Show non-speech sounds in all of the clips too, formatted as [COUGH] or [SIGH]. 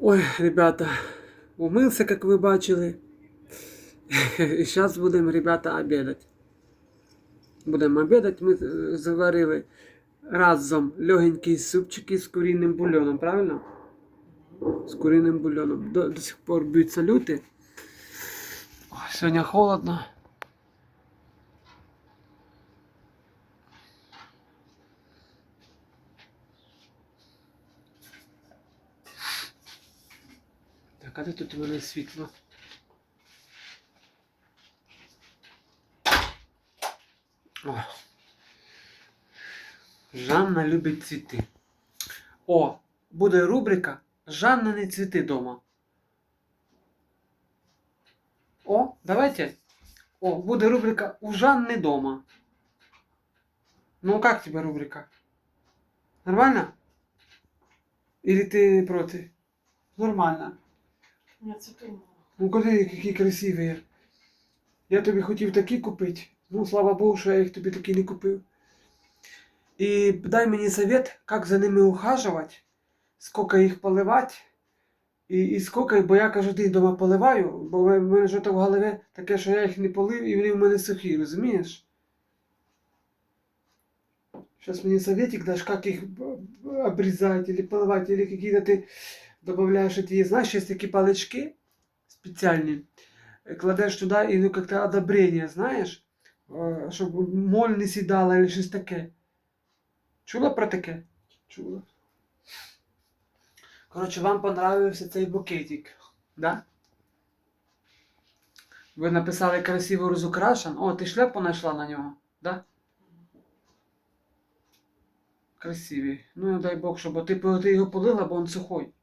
Ой, ребята, умився, як ви бачили. [LAUGHS] І зараз будемо, ребята, обідати. Будемо обідати. Ми е, заварили разом легенький супчики з курінним бульоном, правильно? З курінним бульоном. До, до сих пор б'ють салюти. Сьогодні холодно. Так, а де тут мене світло? О. Жанна любить цвіти. О, буде рубрика Жанна не цвіти дома. О, давайте. О, буде рубрика У Жанны дома. Ну, как тебе рубрика? Нормально? Или ты против? Нормально. Ну коли які красиві. Я тобі хотів такі купити. Ну, слава Богу, що я їх тобі такі не купив. І дай мені совет, як за ними ухажувати, скільки їх поливати. І, і скільки, бо я кожен день вдома поливаю, бо в мене то в голові таке, що я їх не полив і вони в мене сухі, розумієш? Сейчас мне советик дашь, как их б- б- обрезать или поливать, или какие-то ты добавляешь эти, знаешь, есть такие палочки специальные, э, кладешь туда и ну как-то одобрение, знаешь, э, щоб моль не сідала или щось таке. Чула про таке? Чула. Коротше, вам понравився цей букетик, да? Ви написали красиво розукрашен. О, ти шляпу знайшла на нього, да? Красивий. Ну, дай Бог, щоб ти, ти його полила, бо він сухой.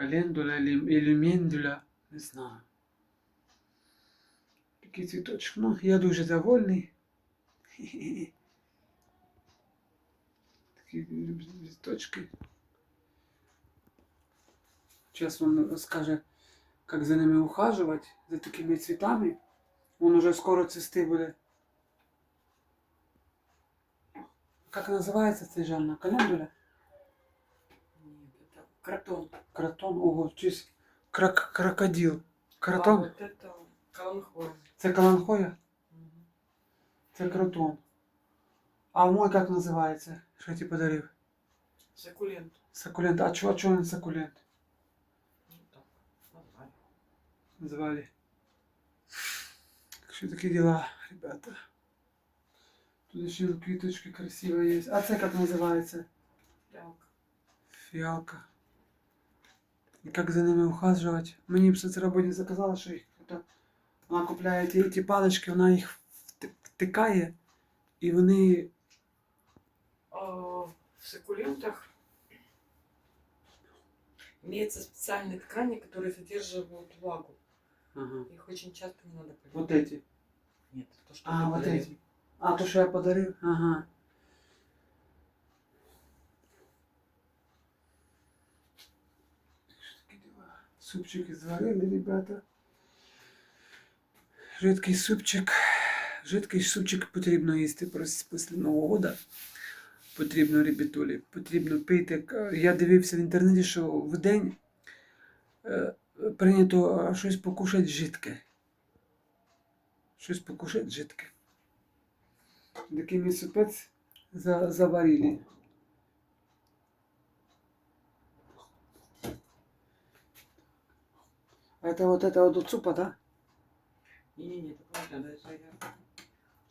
Календуля или, или мендуля, не знаю. Такий цвіточок. Ну, я дуже довольний. Хе-хе-хе. Такі цвіточки. Сейчас он расскажет, как за ними ухаживать, за такими цветами. Он уже скоро цвести будет. Как называется цей Жанна? Календуля? Нет, это кротон. Кротон, ого, чись. Крок, крокодил. А Кротон? вот это каланхоя. Це каланхоя? Мгм. Це кротон. А мой как називається? Що я тебе подарив? Суккулент. Сакулент. А чого, чого він сакулент? Ну, так, название. Називали. Так що такі дела, ребята. Тут ще квіточки красиві є. А це як називається? Прялка. Фиалка. И как за ними ухаживать? Мені б соцработник заказала, що їх это, вона купляє ті, ті палички, вона їх вти- втикає, і вони. А, в суккулентах имеются специальные ткани, которые задерживают влагу. Ага. Их очень часто не надо поливать. Вот эти. Нет, то, что А, ты вот подарил. эти. А, то, що я подарив? Ага. Супчики зварили, ребята. Жидкий супчик. Жидкий супчик потрібно їсти після Нового року. Потрібно ребятулі, потрібно пити. Я дивився в інтернеті, що в день е, прийнято щось покушати жидке. Щось покушати жидке. Такий мій супець за, заварили. это вот это вот от супа, да? Не-не-не, это правда, это я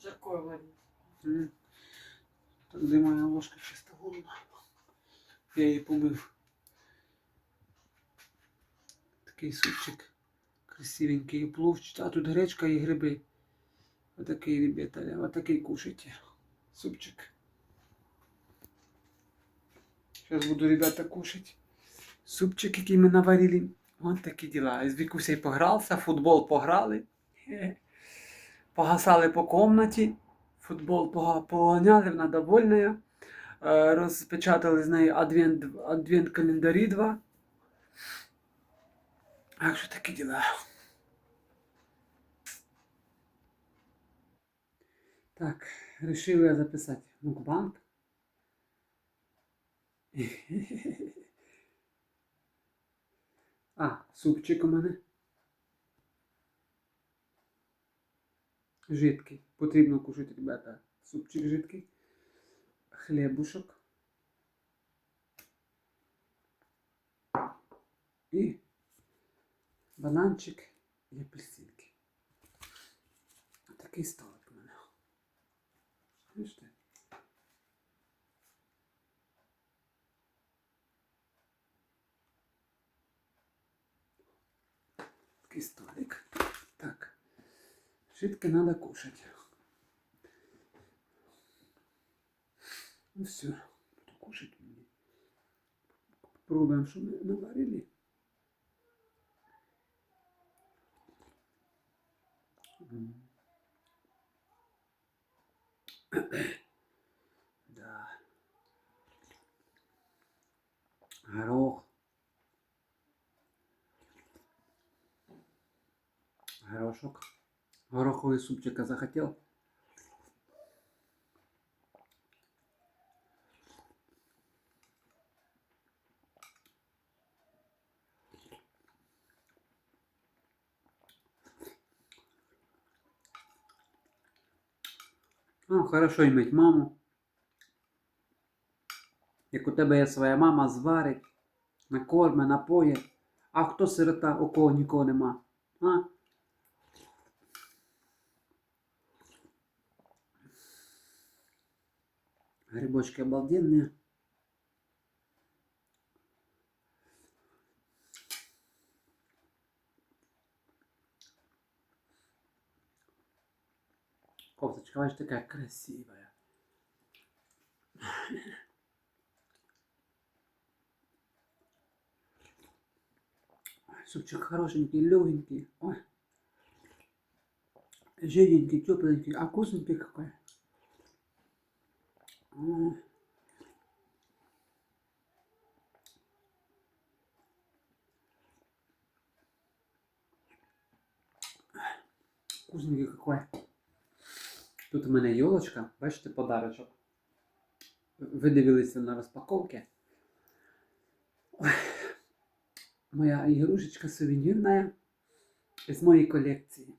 жаркое варю. М. Так, де моя ложка чиста голодна. Я її помив. Такий супчик. Красивенький, і пловчий. А тут гречка і гриби. Отакий, ребята, отакий кушайте. Супчик. Сейчас буду, ребята, кушать. Супчик, який ми наварили. Вот такі діла. З Вікусей погрався, футбол пограли. [LAUGHS] Погасали по комнаті. Футбол поганяли, вона довольна. Е, Розпечатали з неї адвент, календарі два. Так що такі діла. Так, решив я записати мукбанк. [LAUGHS] А, супчик у мене. Жидкий. Потрібно кушати, ребята. Супчик жидкий. Хлібушок. І бананчик і апельсинки. Такий столик у мене. Бачите? Такий столик. Так. Жидко надо кушать. Ну все, буду кушать. Попробуем, что мы наварили. Да. Горох. Горошок. Гороховый супчика захотел. Ну, хорошо иметь маму. Як у тебе є своя мама, зварить, накорме, напоє. А хто сирота, у кого нікого нема? А? Грибочки обалденные. Кофточка, бачиш, такая красивая. Супчик хорошенький, легенький. Ой. Жирненький, тепленький, а вкусненький какой. Вкусненький какой. Тут у мене йолочка, бачите, подарочок. Ви дивилися на розпаковки. Моя ігрушечка сувенірна з моєї колекції.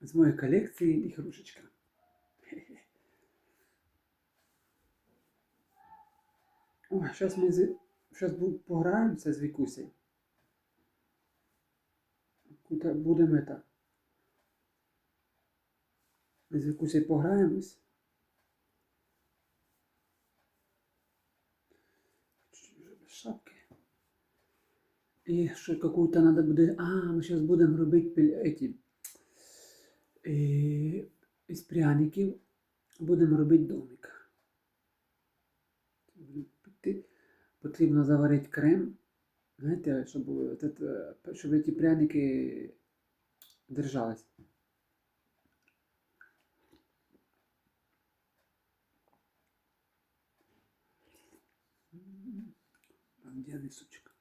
З моєї колекції ігрушечка. Ой, зараз ми з... Зараз пограємося з. Куди будемо это. Ми з Вікусею пограємось. Шапки. І що какую-то надо буде. А, ми зараз будемо робити эти. І... Із пряників будемо робити домик. Піти. Потрібно заварити крем. Знаєте, щоб, от щоб ці пряники держались. Там де супчик.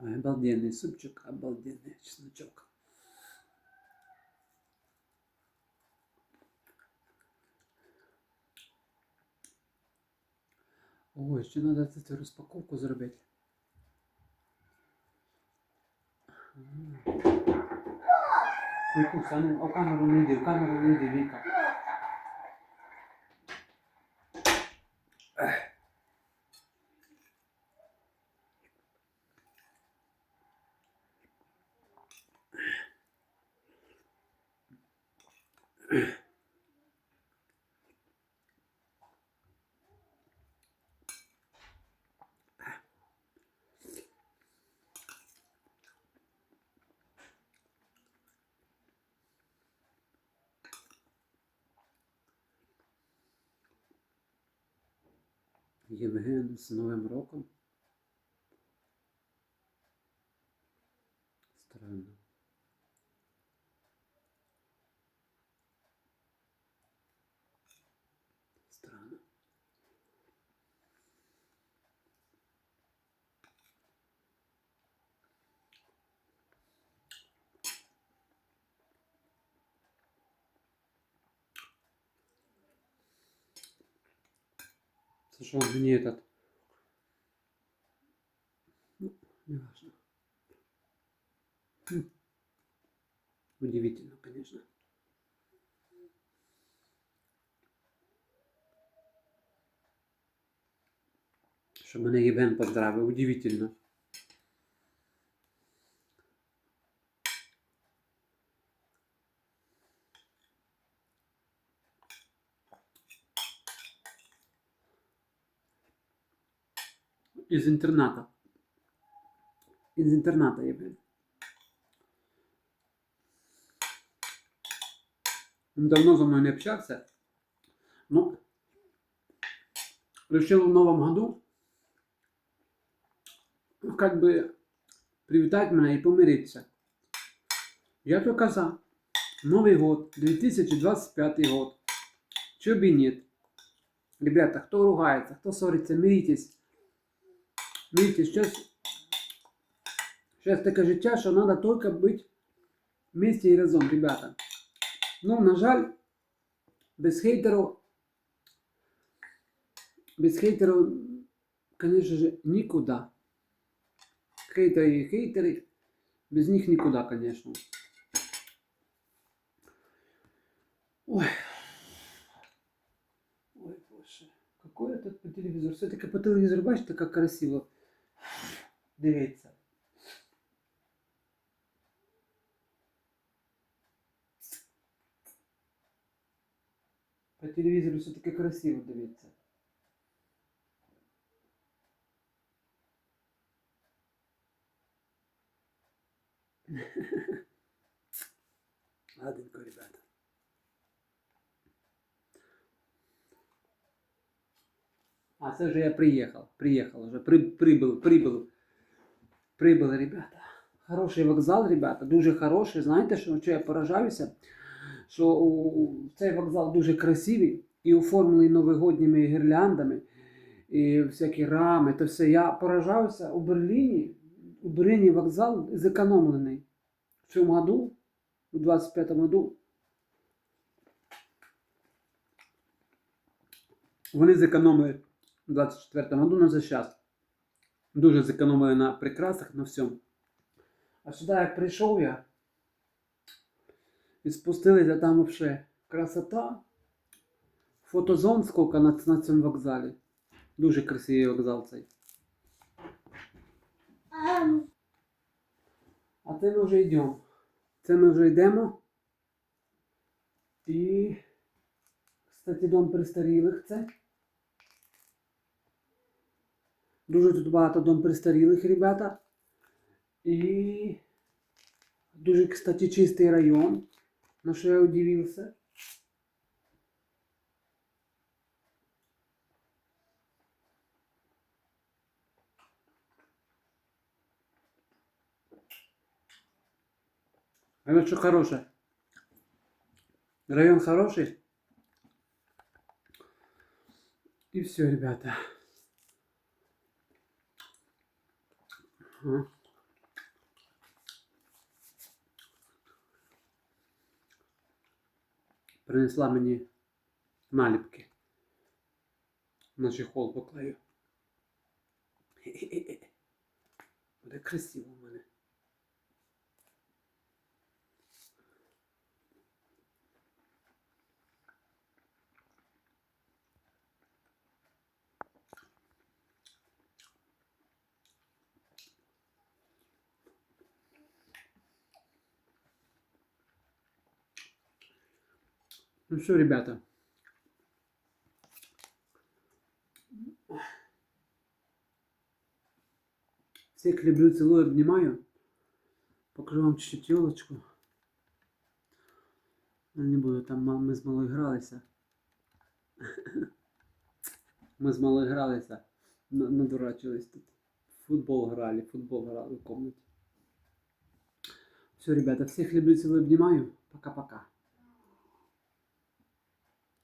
Обалденный супчик, обалденный чесночок. Ой, ще треба цю розпаковку зробити. А ну, а камеру не йди, камеру не йди, Віка. Євген з Новим роком. Странно. Он мне этот... Ну, не важно. Удивительно, конечно. Що мене Євген поздравив, удивительно. Із інтерната. Із інтерната Євген. Він давно зі мною не общався. Ну, решил в новом году ну, как бы привітати мене і помиритися. Я то казав, Новий год, 2025 год. Чё бы и нет. Ребята, кто ругается, кто ссорится, миритесь. Миритесь, сейчас, сейчас таке життя, що треба тільки бути вместе і разом, ребята. Ну, на жаль, без хейтерів, без хейтерів, конечно же, нікуди. Хейтери і хейтери, без них нікуди, конечно. Ой. Ой, боже. Какой этот по телевизору? Все-таки по телевізору, бачите, как красиво. Дивіться. По телевізору все-таки красиво дивіться. [LAUGHS] Ладненько, ребята. А це вже я приїхав. Приїхав вже. При, прибув, прибув. Прибули, ребята. Хороший вокзал, ребята, дуже хороший. Знаєте, що, що я поражаюся? Що у- цей вокзал дуже красивий і оформлений новогодніми гірляндами, і всякі рами, то все. Я поражаюся у Берліні. У Берліні вокзал зекономлений. В цьому году, у 25-му году, вони зекономили у 24-му году на за час. Дуже зекономили на прикрасах, на всьому. А сюди, як прийшов я, і спустилися там взагалі красота. Фотозон скільки на, на цьому вокзалі. Дуже красивий вокзал цей. А це ми вже йдемо. Це ми вже йдемо. І, кстати, дом престарілих це. Дуже тут багато дом престарілих, ребята. І дуже, кстати, чистий район, на що я удивився. А вот что хорошее. Район хороший. И все, ребята. Принесла мені наліпки. На чехол поклею. Буде красиво в мене. Ну все, ребята. Всех люблю, целую, обнимаю. Покажу вам чуть-чуть елочку. Не буду, там ми з малою гралися. [LAUGHS] Ми з малою гралися. Надурачились тут. Футбол грали, футбол грали в комнаті. Все, ребята, всіх люблю, цілую, обнімаю. Пока-пока.